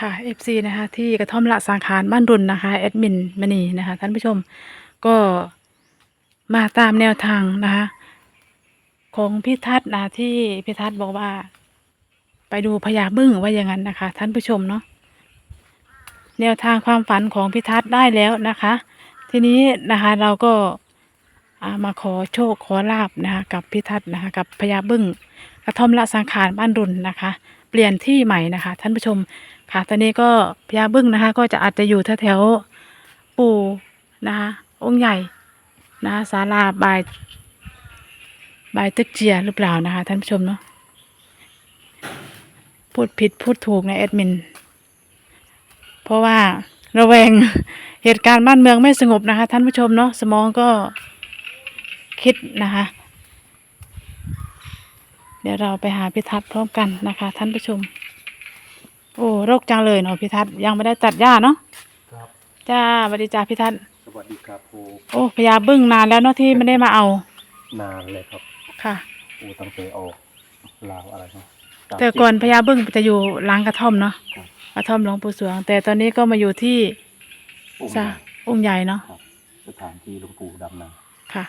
ค่ะ FC นะคะที่กระท่อมละสังขารบ้านรุนนะคะแอดมินมณีนะคะท่านผู้ชมก็มาตามแนวทางนะคะของพี่ทัศน์นะที่พี่ทัศน์บอกว่า ไปดูพญาบึ้งว่าอย่างนั้นนะคะ ท่านผู้ชมเนาะแนวทางความฝันของพี่ทัศน์ได้แล้วนะคะ ทีนี้นะคะเราก็ามาขอโชคขอลาบนะคะกับพี่ทัศน์นะคะกับพญาบึ้งกระท่อมละสังขารบ้านรุนนะคะ เปลี่ยนที่ใหม่นะคะ ท่านผู้ชม ค่ะตอนนี้ก็พญาบึ้งนะคะ ก็จะอาจจะอยู่แถวๆปู่นะคะ องค์ใหญ่นะคะศาลาบายบายตึกเจียหรือเปล่านะคะ ท่านผู้ชมเนาะพูดผิดพูดถูกนะแอดมิน เพราะว่าระแวงเหตุการณ์บ้านเมืองไม่สงบนะคะ ท่านผู้ชมเนาะสมองก็คิดนะคะ เดี๋ยวเราไปหาพิทัศน์พร้อมกันนะคะ ท่านผู้ชม โอ้โรคจังเลยเนาะพิทัศน์ยังไม่ได้ตัดหญ้าเนาะครับ จ้าสวัสดีจ้าพิทัศน์สวัสดีครับครูโอ้พญาบึ้งนานแล้วเนาะที่ไม่ได้มาเอานานเลยครับค่ะ ครูตั้งแต่ออกลาวอะไรนะามแต่ก่อนพสิบญาบึ้งจะอยู่หล้างกระท่อมเนาะครับ กระท่อมหลวงปู่สวง แต่ตอนนี้ก็มาอยู่ที่องค์ซะองค์ใหญ่เนาะครับสถานที่หลวงปู่ดำนาค่ะ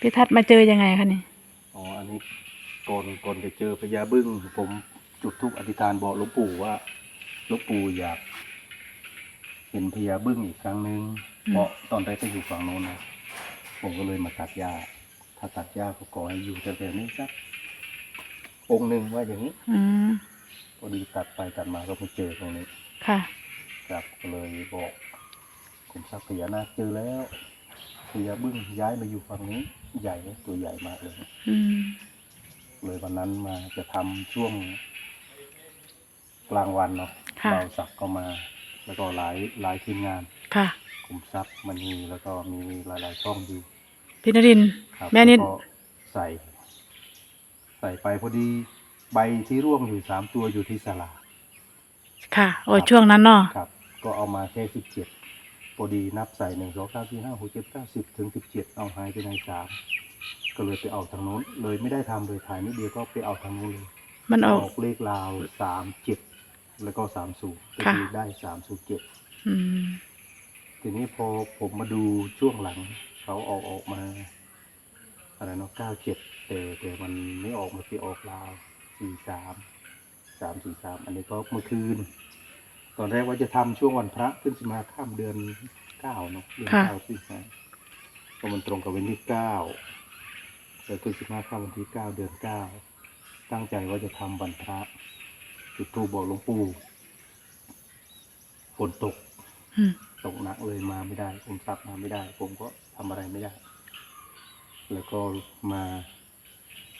พิทัศน์มาเจอยังไงคะนี่อ๋ออันนี้ก่อนก่อนจะเจอพญาบึ้งผม จุดธูปอธิษฐานบอกหลวงปู่ว่าหลวงปู่อยากเห็นพญาบึ้งอีกครั้งหนึ่งเพราะตอนแรกก็อยู่ฝั่งโน้นนะผมก็เลยมาตัดหญ้าถ้าตัดหญ้าก็ขอให้อยู่แถวๆนี้สักองค์หนึ่งว่าอย่างนี้อืมพอดีตัดไปตัดมาก็ไม่เจอตรงนี้ ค่ะ ครับก็เลยบอกผมทรัพย์พญานาคเจอแล้วพญาบึ้งย้ายมาอยู่ฝั่งนี้ ใหญ่นะตัวใหญ่มากเลย อืม เลยวันนั้นมาจะทำช่วง กลางวันเนาะค่ะ เราสักดิ์ก็มา แล้วก็หลายหลายทีมงานค่ะ กลุ่มทรัพย์มันมีแล้วก็มีหลายๆช่องอยู่พี่นรินทร์ครับแม่นิดล้วก็ใส่ ใส่ไปพอดีใบที่ร่วงอยู่สามตัวอยู่ที่ศาลา ค่ะโอ้ช่วงนั้นเนาะครับ ก็เอามาแค่สิบเจ็ดพอดีนับใส่หนึ่งสองสามสี่ห้าหกเจ็ดเก้าสิบถึงสิบเจ็ดเอาหายไปในสามก็เลยไปเอาทางโน้น เลยไม่ได้ทำเลยถ่ายนิดเดียวก็ไปเอาทางโน้นเลยมันออกเลขราวสามเจ็ด แล้วก็สามศูนย์ก็ค่ะคือได้สามศูนย์เจ็ดอืมทีนี้พอผมมาดูช่วงหลัง เขาออกออกมาอะไรเนาะเก้าเจ็ดแต่แต่มันไม่ออกมาไปออกราวสี่สามสามสี่สามอันนี้ก็เมื่อคืน ตอนแรกว่าจะทำช่วงวันพระขึ้นสิมาข้ามเดือนเก้าเนาะเดือนค่ะเก้าสิมาก็มันตรงกับวันที่เก้าเดือนขึ้นสิมาข้ามวันที่เก้าเดือนเก้าตั้งใจว่าจะทำวันพระ จุดธูปบอกหลวงปู่ฝนตกอืมตกหนักเลยมาไม่ได้ ผมซับมาไม่ได้ ผมก็ทำอะไรไม่ได้ แล้วก็มา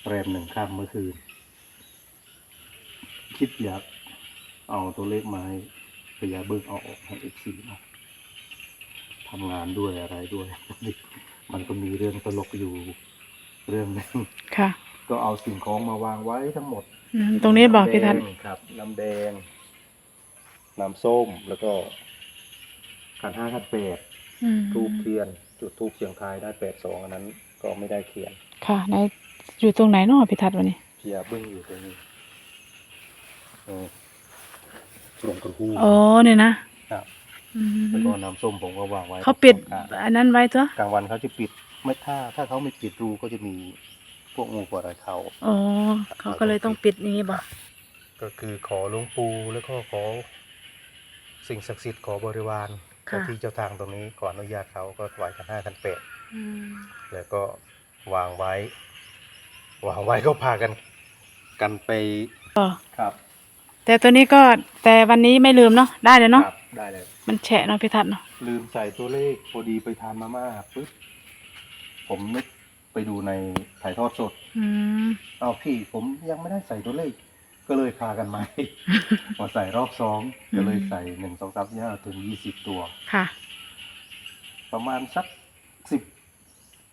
แรมหนึ่งข้ามเมื่อคืน คิดอยากเอาตัวเลขมาให้พยาเบิกเอาออกให้เอฟซีมาทำงานด้วยอะไรด้วย มันก็มีเรื่องตลกอยู่เรื่องหนึง ค่ะ ก็เอาสิ่งของมาวางไว้ทั้งหมดอืมตรงนี้บอกพี่ทัศน์น้ำแดงครับ น้ำแดง น้ำส้มแล้วก็ขันห้าขันแปดอืมทูบเทียน จุดทูบเสียงทายได้แปดสองอันนั้น ก็ไม่ได้เขียนค่ะในอยู่ตรงไหนเนาะพี่ทัศน์วันนี้เพียบึ้งอยู่ตรงนี้เออตรงกระหู้อ๋อเนี่ยนะครับ อืมแล้วก็น้ำส้มผมก็วางไว้เขาปิดตรงกลางอันนั้นไว้ตัวกลางวันเขาจะปิดไม่ถ้า ถ้าเขาไม่ปิดรูก็จะมี พวกงูปลาอะไรเขา อ๋อ เขาก็เลยต้องปิดนี้บอกก็คือขอหลวงปู่แล้วก็ขอ สิ่งศักดิ์สิทธิ์ขอบริวารเจ้าที่เจ้าทางตรงนี้ขออนุญาตเขาก็ถวายกันห้ากันแปดอืมแล้วก็วางไว้ วางไว้ก็พากัน กันไปอ๋อครับ แต่ตัวนี้ก็แต่วันนี้ไม่ลืมเนาะได้เลยเนาะครับได้เลย มันแฉะเนาะพี่ทัศน์เนาะลืมใส่ตัวเลขพอดีไปทานมาม่าปุ๊บผมนึก ไปดูในถ่ายทอดสด อืมเอาพี่ผมยังไม่ได้ใส่ตัวเลข ก็เลยพากันมา มาใส่รอบสองก็เลยใส่หนึ่งสองสามสี่ห้าถึงยี่สิบตัว ค่ะ ประมาณสักสิบ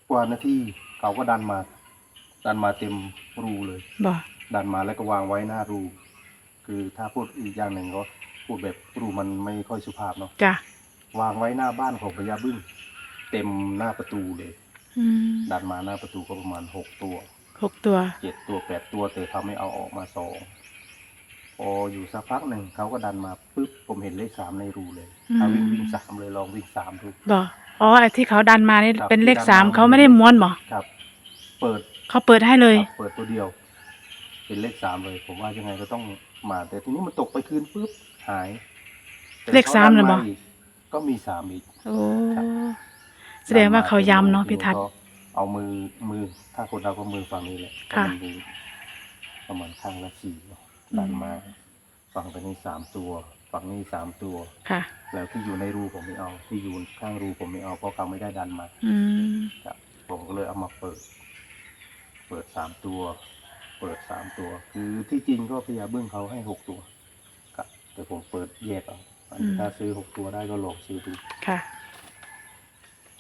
กว่านาทีเขาก็ดันมา ดันมาเต็มรูเลยบอกดันมาแล้วก็วางไว้หน้ารู คือถ้าพูดอีกอย่างหนึ่งก็พูดแบบรูมันไม่ค่อยสุภาพเนาะจ้ะวางไว้หน้าบ้านของพญาบึ้งเต็มหน้าประตูเลยอืม ดันมาหน้าประตูก็ประมาณหกตัวหกตัวเจ็ดตัวแปดตัวแต่เขาไม่เอาออกมาสองผออยู่สักพักหนึ่งเขาก็ดันมาปุ๊บผมเห็นเลขสามในรูเลยอืมเอาวิ่งวิ่งสามเลยลองวิ่งสามดูบอกอ๋อไอ้ที่เขาดันมานี่ครับเป็นเลขที่ดันสามมาเขาไม่ได้ม้วนบอกครับ เปิดเขาเปิดให้เลยครับเปิดตัวเดียว เป็นเลขสามเลย ผมว่ายังไงก็ต้องมา แต่ทีนี้มันตกไปคืนปุ๊บหายแต่เลขสามเหรอขบดัอกอีก็มีสามอีกโอ้ แสดงว่าเขาย้ำเนาะพี่ทัศน์ก็เอามือมือถ้าคนเราก็มือฝั่งนี้แหละค่ะ มันมีประมาณข้างละสี่เนอะดันมาฝั่งตรงนี้สามตัว ฝั่งนี้สามตัว ค่ะ แล้วที่อยู่ในรูผมไม่เอา ที่อยู่ข้างรูผมไม่เอาเพราะเขาไม่ได้ดันมาอืมครับผมก็เลยเอามาเปิด เปิดสามตัว เปิดสามตัว คือที่จริงก็พยาบึ้งเขาให้หกตัวครับแต่ผมเปิดแยกเอาอันนี้ถ้าซื้อหกตัวได้ก็ลองซื้อดู ค่ะ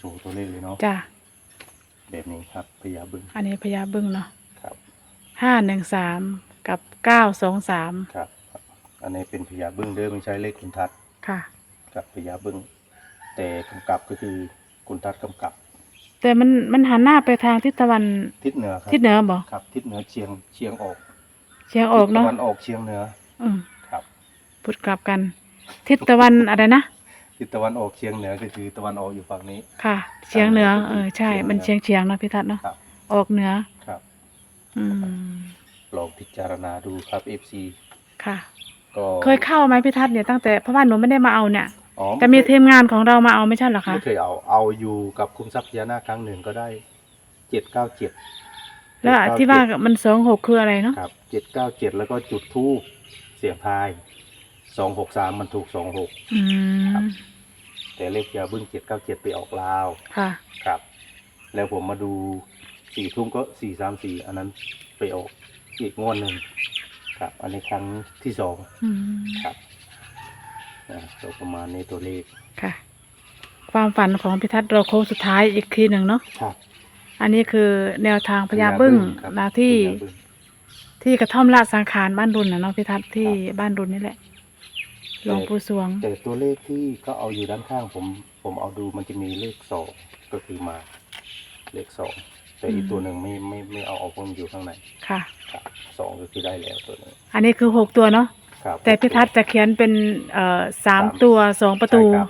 โชว์ตัวเลขเลยเนาะจ้ะแบบนี้ครับพยาบึ้งอันนี้พญาบึ้งเนาะครับห้าหนึ่งสามกับเก้าสองสามครับครับอันนี้เป็นพยาบึ้งเด้อไม่ใช่เลขคุณทัศน์ค่ะ กับพยาบึ้งแต่กำกับก็คือคุณทัศน์กำกับ แต่มันมันหันหน้าไปทางทิศตะวันทิศเหนือครับทิศเหนือบอกครับ ทิศเหนือเชียงเชียงออกเชียงออกเนาะทิศตะวันออกเชียงเหนืออืมครับพูดกลับกัน ทิศตะวันอะไรนะ ทิศตะวันออกเชียงเหนือก็คือตะวันออกอยู่ฝั่งนี้ ค่ะเชียงเหนือเออใช่เชียงเหนือมันเชียงเชียงๆเนาะพี่ทัศน์เนาะครับ ออกเหนือ ครับ อืมลองพิจารณาดูครับ FC ค่ะ ก็เคยเข้าไหมพี่ทัศน์เนี่ยตั้งแต่เพราะว่าหนูไม่ได้มาเอาเนี่ย อ๋อแต่มีทีมงานของเรามาเอาไม่ใช่เหรอคะไม่เคยเอาเอาอยู่กับคุมทรัพย์พญานาคครั้งหนึ่งก็ได้เจ็ดเก้าเจ็ดแล้วที่ว่ามันสองหกคืออะไรเนาะครับเจ็ดเก้าเจ็ดแล้วก็จุดทูปเสียงทายสองหกสามมันถูกสองหก อืครัมบ แต่เลขยาบึ้งเจ็ดเก้าเจ็ดไปออกลาวค่ะ ครับ แล้วผมมาดูสี่ทุ่มก็สี่สามสี่อันนั้นไปออกอีกงวดหนึ่งครับ อันนี้ครั้งที่สองอืมครับอ่าก็ประมาณนี้ตัวเลขค่ะ ความฝันของพิทัศน์เราโค้งสุดท้ายอีกทีหนึ่งเนาะ ครับอันนี้คือแนวทางพญาบึ้งครับนะที่พญาบึ้ง ที่กระท่อมละสังขารบ้านรุนนะเนาะพิทัศน์ที่บ้านรุนนี่แหละ หลวงปู่สวง แต่ตัวเลขที่ก็เอาอยู่ด้านข้างผมผมเอาดูมันจะมีเลขสองก็คือมาเลขสองแต่อีกอืมตัวหนึ่งไม่ไม่ไม่เอาออกเพราะมันอยู่ข้างในค่ะ ครับสองก็คือได้แล้วตัวนี้อันนี้คือหกตัวเนาะครับแต่พิทัศน์จะเขียนเป็นเอ่อสามสามตัวสองประตูใช่ครับ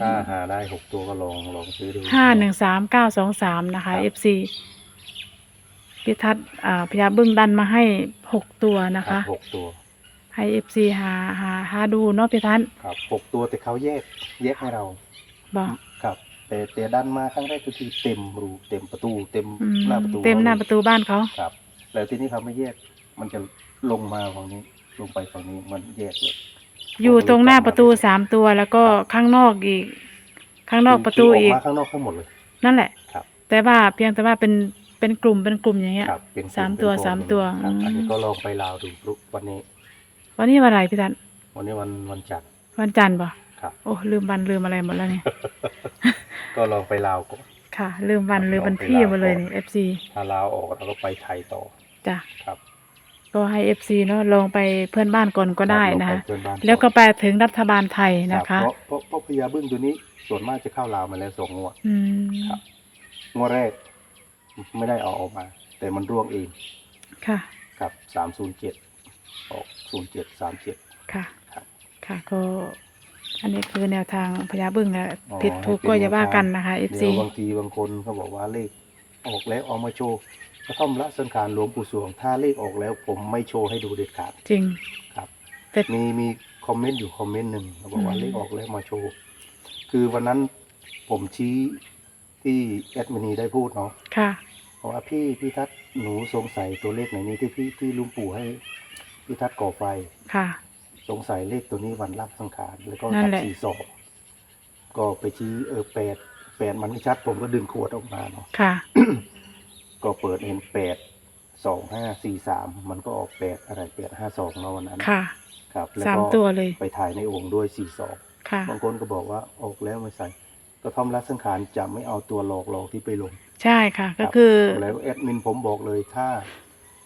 ถ้าหาได้หกตัวก็ลองลองซื้อดู ห้าหนึ่งสามเก้าสองสามนะคะ ครับ FC พิทัศน์อ่าพญาบึ้งดันมาให้หกตัวนะครัคะ บหกตัว ให้ FC หาหาหาดูเนาะพิทัศน์ครับหกตัวแต่เขาแยกแยกให้เราบอกครับแต่แต่ดันมาครั้งแรกก็คือเต็มรูเต็มประตู เต็มอืมหน้าประตูเต็มหน้าประตูบ้านเขา ครับ แล้วทีนี้เขาไม่แยกมันจะลงมาฝั่งนี้ลงไปฝั่งนี้มันแยกเลย อยู่ตรงหน้าประตูสามตัวแล้วก็ข้างนอกอีก ข้างนอกประตูคือีกมาข้างนอกทั้งหมดเลย นั่นแหละ ครับ แต่ว่าเพียงแต่ว่าเป็นเป็นกลุ่มเป็นกลุ่มอย่างเงี้ย ครับเป็นสามตัวเป็นโคสามตัวครับอืม อันนี้ก็ลองไปลาวดูลุกวันนี้ วันนี้วันอะไรพี่ทันวันนี้วันวันจันทร์ วันจันทร์ป่ะครับ โอ้ลืมวันลืมอะไรหมดแล้วเนี่ย ก็ลองไปลาวก่อน ค่ะ ลืมวันครับลืมวันลองไปที่ลาวหมดเลยก่อนนี่เอฟซีถ้าลาวออกเราก็ไปไทยต่อ จ้ะ ครับ ก็ให้เอฟซีเนาะลองไปเพื่อนบ้านก่อนก็ได้ครับนะลองคะไปเพื่อนบ้านอนแล้วก็ไปถึงรัฐบาลไทยนะรัคะบเพราะเพราะเพราะพญาบึ้งตัวนี้ส่วนมากจะเข้าลาวมาแล้วสองงวดอืมครับ งวดแรก ไม่ได้เอาออกมา แต่มันร่วงเอง ค่ะ ครับสามศูนย์เจ็ดออก ศูนย์เจ็ดสามเจ็ด ค่ะ ครับ ค่ะก็ อันนี้คือแนวทางพญาบึ้งนะอ๋อผิดถูกให้เป็นก็อย่าว่าแนวทางกันนะคะเอฟเดี๋ซียวบางทีบางคนเขาบอกว่าเลขออกแล้วเอามาโชว์กระท่อมละสังขารหลวงปู่สวง ถ้าเลขออกแล้วผมไม่โชว์ให้ดูเด็ดขาดจริง ครับ แต่ มีมีคอมเมนต์อยู่คอมเมนต์หนึ่งเขาบอกว่าอืม เลขออกแล้วมาโชว์ คือวันนั้นผมชี้ที่แอดมินีได้พูดเนาะค่ะ บอกว่าพี่พี่ทัศน์หนูสงสัยตัวเลขไหนนี้ที่พี่ที่ลุงปู่ให้ พี่ทัศน์ก่อไฟ ค่ะ สงสัยเลขตัวนี้วันรับสังขาร แล้วก็นั่ตันดแหละ สี่สองก็ไปชี้เออแปดแปดมันไม่ชัด ผมก็ดึงขวดออกมาเนาะ ค่ะ ก็เปิดเห็นแปดสองห้าสี่สามมันก็ออกแปดอะไรแปดห้าสองเนาะวันนั้นค่ะ ครับแล้วสามก็ตัวเลย ไปถ่ายในโองค์ด้วยสี่สอง ค่ะ บางคนก็บอกว่าออกแล้วไม่ใส่ก็ทอมรัดสังขารจะไม่เอาตัวหลอกหลอกที่ไปลงใช่ค่ะ ก็รับคือ แล้วแอดมินผมบอกเลยถ้า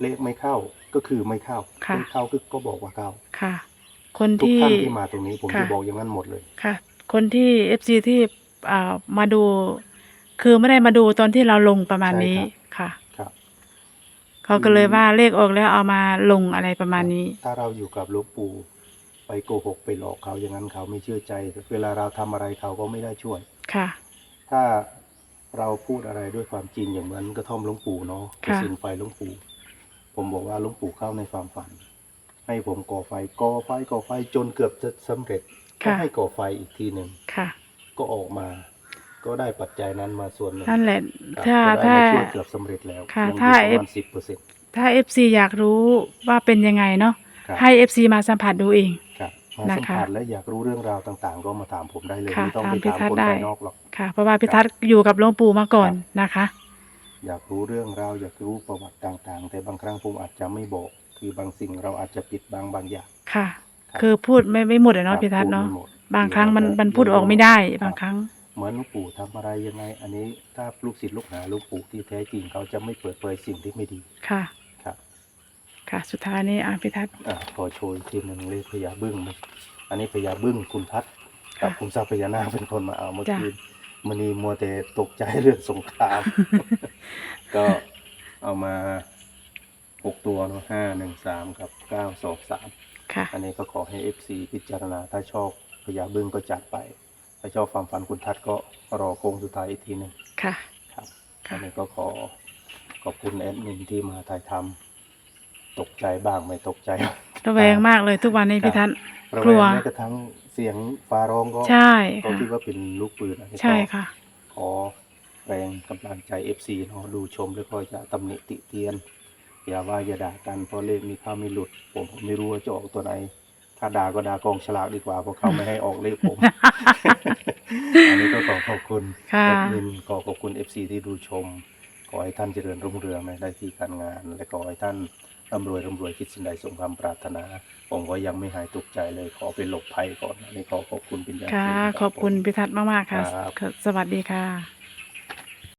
เลขไม่เข้า ก็คือไม่เข้าค่ะเลขเข้าก็บอกว่าเข้าค่ะ คนทุกที่ท่านที่มาตรงนี้ผมค่ะจะบอกอย่างนั้นหมดเลย ค่ะ คนที่เอฟซีที่อ่ามาดู คือไม่ได้มาดูตอนที่เราลงประมาณนี้ใช่ครับค่ะครับ เขาก็เลยว่าเลขออกแล้วเอามาลงอะไรประมาณนี้ ถ้าเราอยู่กับหลวงปู่ไปโกหกไปหลอกเขาอย่างนั้นเขาไม่เชื่อใจ เวลาเราทำอะไรเขาก็ไม่ได้ช่วย ค่ะ ถ้าเราพูดอะไรด้วยความจริงอย่างเหมือนกระท่อมหลวงปู่เนาะกระค่ะสินไฟหลวงปู่ ผมบอกว่าหลวงปู่เข้าในความฝัน ให้ผมก่อไฟก่อไฟก่อไฟจนเกือบจะสำเร็จก็ค่ะ ให้ก่อไฟอีกทีหนึ่งค่ะ ก็ออกมา ก็ได้ปัจจัยนั้นมาส่วนหนึ่งนั่นแหละ ครับถ้าก็ได้ถ้า มาช่วยเกือบสำเร็จแล้วค่ะยังถ้าอยู่ประมาณสิบเปอร์เซ็นต์ถ้า FC อยากรู้ว่าเป็นยังไงเนาะ ครับให้ FC มาสัมผัสดูเอง ครับมานะสัมคะผัสและอยากรู้เรื่องราวต่างๆ ก็มาถามผมได้เลยค่ะไม่ต้องถามไปพี่ถามทัศน์คนได้ ภายนอกหรอก ค่ะ เพราะว่าพิทัศน์อยู่กับหลวงปู่มาก่อนนะคะ อยากรู้เรื่องราวอยากรู้ประวัติต่างๆ แต่บางครั้งผมอาจจะไม่บอก คือบางสิ่งเราอาจจะปิดบางบางอย่าง ค่ะครับคือพูดไม่ไม่หมดอะเนาะครับพิทัศน์เนาะพูดไม่หมดบางครั้งมันเดี๋ยวมันพูดออกไม่ได้ บางครั้ง เหมือนหลูกปู่ทำอะไรยังไง อันนี้ถ้าลูกศิษย์ลูกหาหลูกปู่ที่แท้จริงเขาจะไม่เปิดเผยสิ่งที่ไม่ดี ค่ะ ครับ ค่ะ สุดท้ายนี้อะพิทัศน์อ่าขอโชยทีหนึ่งเลขพญาบึ้งนะอันนี้พญาบึ้งคุณทัศน์กับค่ะคุณทรัพย์พญานาคเป็นคนมาเอาเมื่อจ้ะคืน มันนีมัวแต่ตกใจเรื่องสงคราม ก็เอามาหกตัวเนาะห้าหนึ่งสามกับเก้าสองสามค่ะ อันนี้ก็ขอให้ FC พิจารณา ถ้าชอบพญาบึ้งก็จัดไป ถ้าชอบความฝันคุณทัศน์ก็รอโค้งสุดท้ายอีกทีหนึ่งค่ะ ครับค่ะอันนี้ก็ขอขอบคุณแอดมินที่มาถ่ายทำตกใจบ้างไม่ตกใจ ระแวงมากเลยทุกวันนี้ครับพิทัศน์ระกแวลัวงแม้กระทั่งเสียงฟ้าร้องก็ใช่ก็ค่ะคิดว่าเป็นลูกปืนอันนี้ก็ใช่ค่ะขอแรงกำลังใจ FC เนาะดูชมแล้วก็จะตำหนิติเตียน อย่าว่าอย่าด่ากันเพราะเลขมีเข้าไม่หลุดผมผมไม่รู้ว่าจะออกตัวไหน ถ้าด่าก็ด่ากองฉลากดีกว่าเพราะเขาไม่ให้ออกเลขผม อันนี้ก็ขอขอบคุณค่ะแอดมินขอขอบคุณ FC ที่ดูชม ขอให้ท่านเจริญรุ่งเรืองในหน้าที่การงาน และขอให้ท่าน ร่ำรวยร่ำรวยคิดสิ่งใดสมความปรารถนา ผมก็ยังไม่หายตกใจเลย ขอไปหลบภัยก่อนอันนี้ขอขอบคุณเป็นอย่างค่ะสูงรับขอบคุณผมพิทัศน์มาก ๆ ค่ะครับสวัสดีค่ะ